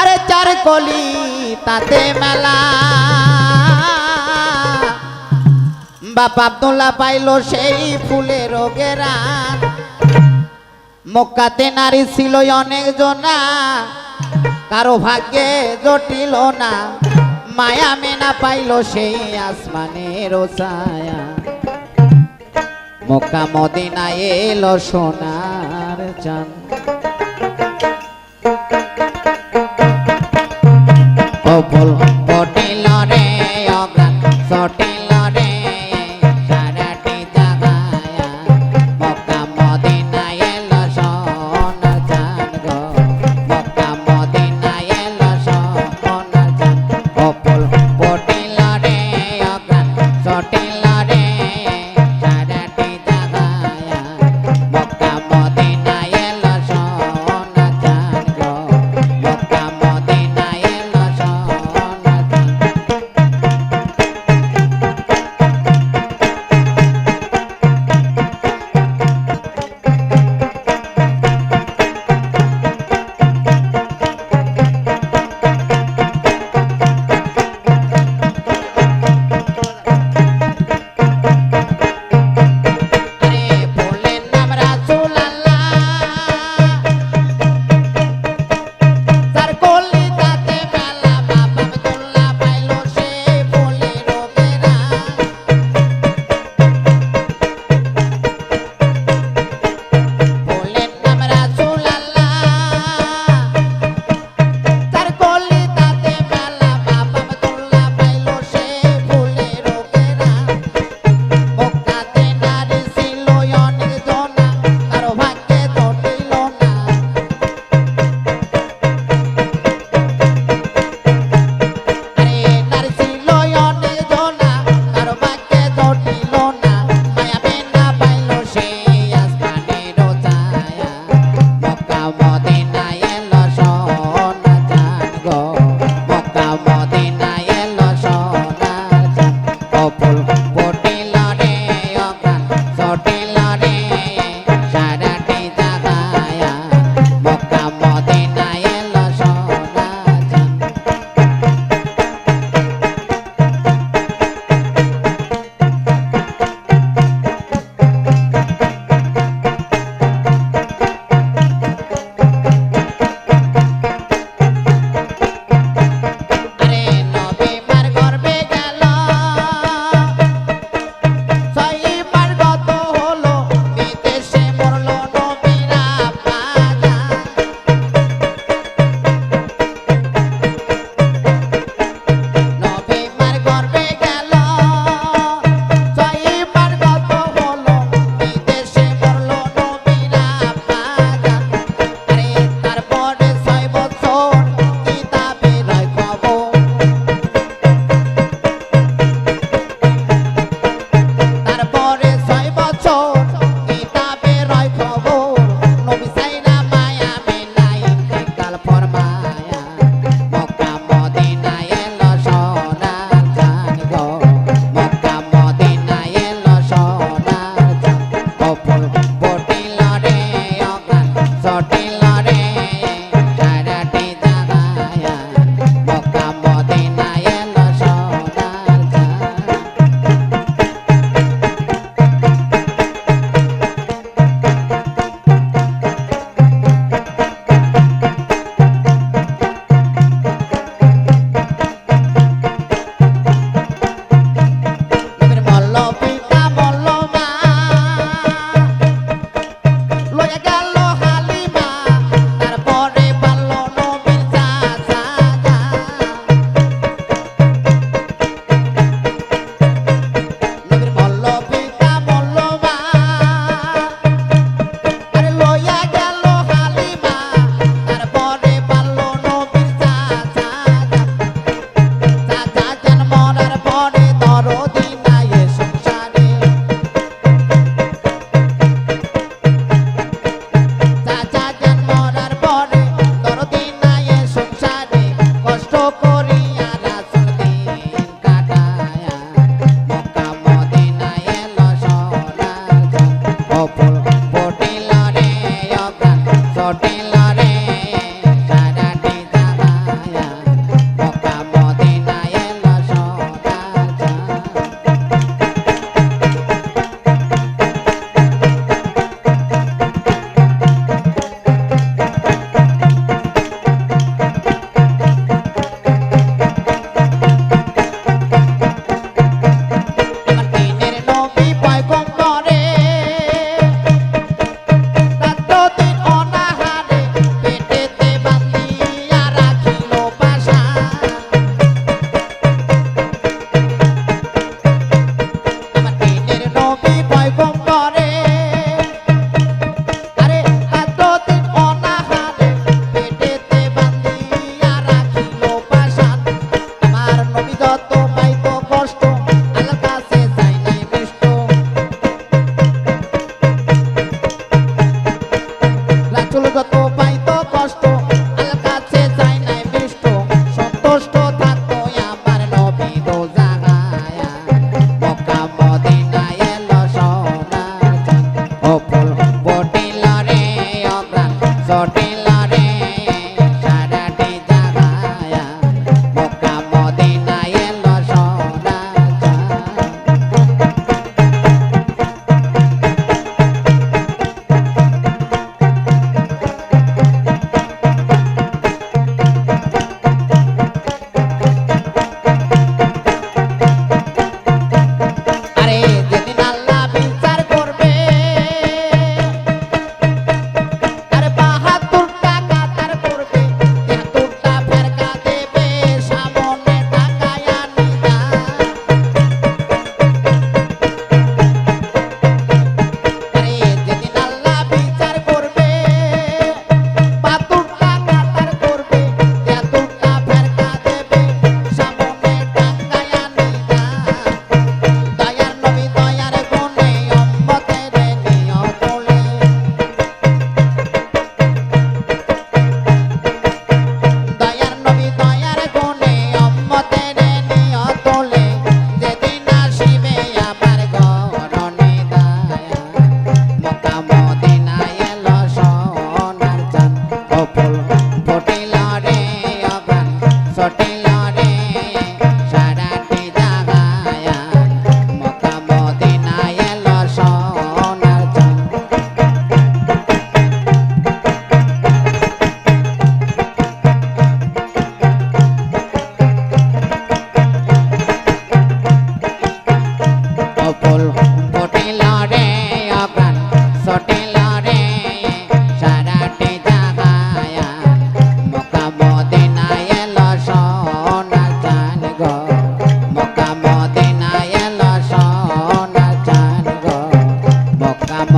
আরে চার কলি, তাতে মেলা। বাপ আব্দুল্লাহ পাইল সেই ফুলের রোগেরা মক্কাতে নারী ছিল অনেক জনা, কারও ভাগ্যে জটিল না। মায়া মেনা পাইল সেই আসমানের ছায়া। মক্কা মদিনা এলো সোনার চান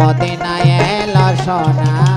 মদিনায় এলো সোনা